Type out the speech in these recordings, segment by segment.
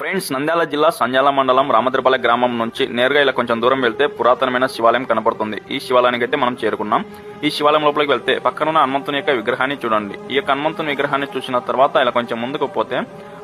Friends Nandyal జిల్లా సంజాల మండలం రామద్రపల్లి గ్రామం నుంచి నేరుగా ఇలా కొంచెం దూరం వెళ్తే పురాతనమైన శివాలయం కనపడుతుంది. ఈ శివాలయానికి అయితే మనం చేరుకున్నాం. ఈ శివాలయం లోపలికి వెళ్తే పక్కనున్న హనుమంతుని యొక్క విగ్రహాన్ని చూడండి. ఈ యొక్క హనుమంతుని విగ్రహాన్ని చూసిన తర్వాత ఇలా కొంచెం ముందుకు పోతే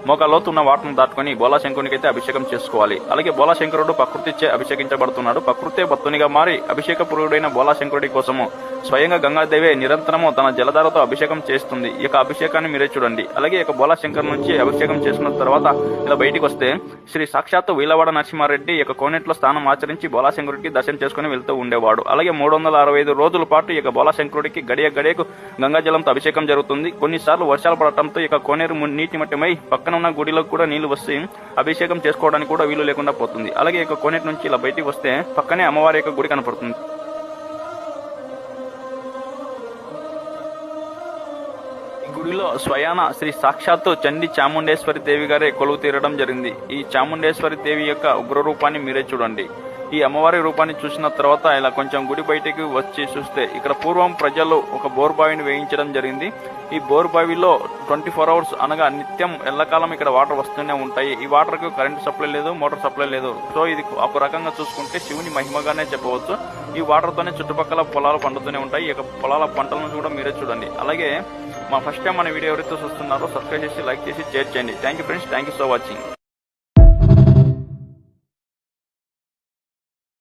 మోకాల్లోతు ఉన్న వాటను దాటుకొని బోలాశంకరునికి అభిషేకం చేసుకోవాలి. అలాగే బోలాశంకరుడు ప్రకృతిచే అభిషేకించబడుతున్నాడు. ప్రకృతే భక్తునిగా మారి అభిషేక పురుడైన బోలాశంకరుడి కోసము స్వయంగా గంగాదేవి నిరంతరము తన జలధారతో అభిషేకం చేస్తుంది. ఈ యొక్క అభిషేకాన్ని మీరే చూడండి. అలాగే ఈ యొక్క బోలాశంకర్ నుంచి అభిషేకం చేసుకున్న తర్వాత ఇలా బయటికి వస్తే శ్రీ సాక్షాత్తు వీలవాడ నరసింహారెడ్డి ఈ యొక్క కోనేట్లో స్థానం ఆచరించి బోలాశంకరుడికి దర్శనం చేసుకుని వెళ్తూ ఉండేవాడు. అలాగే మూడు వందల అరవై ఐదు రోజుల పాటు ఈ యొక్క బోలాశంకరుడికి గడియ గడియకు గంగాజలంతో అభిషేకం జరుగుతుంది. కొన్నిసార్లు వర్షాలు పడటంతో ఈ కోనేరు నీటి మట్టమై పక్కన ఉన్న గుడిలోకి కూడా నీళ్ళు వస్తే అభిషేకం చేసుకోవడానికి కూడా వీలు లేకుండా పోతుంది. అలాగే ఈ యొక్క కోనేటి నుంచి ఇలా బయటికి వస్తే పక్కనే అమ్మవారి యొక్క గుడి కనపడుతుంది. గుడిలో స్వయాన శ్రీ సాక్షాత్తు చండి చాముండేశ్వరి దేవి గారే కొలువు తీరడం జరిగింది. ఈ చాముండేశ్వరి దేవి యొక్క ఉగ్రరూపాన్ని మీరే చూడండి. ఈ అమ్మవారి రూపాన్ని చూసిన తర్వాత ఇలా కొంచెం గుడి బయటకు వచ్చి చూస్తే ఇక్కడ పూర్వం ప్రజలు ఒక బోర్బావిని వేయించడం జరిగింది. ఈ బోర్బావిలో ట్వంటీ ఫోర్ అవర్స్ అనగా నిత్యం ఎల్లకాలం ఇక్కడ వాటర్ వస్తూనే ఉంటాయి. ఈ వాటర్కు కరెంట్ సప్లై లేదు మోటార్ సప్లై లేదు. సో ఇది ఒక రకంగా చూసుకుంటే శివుని మహిమగానే చెప్పవచ్చు. ఈ వాటర్ తోనే చుట్టుపక్కల పొలాలు పండుతూనే ఉంటాయి. ఇక పొలాల పంటలను కూడా మీరే చూడండి. అలాగే మా ఫస్ట్ టైం మన వీడియో ఎవరైతే చూస్తున్నారో సబ్స్క్రైబ్ చేసి లైక్ చేసి షేర్ చేయండి. Thank you friends thank you so watching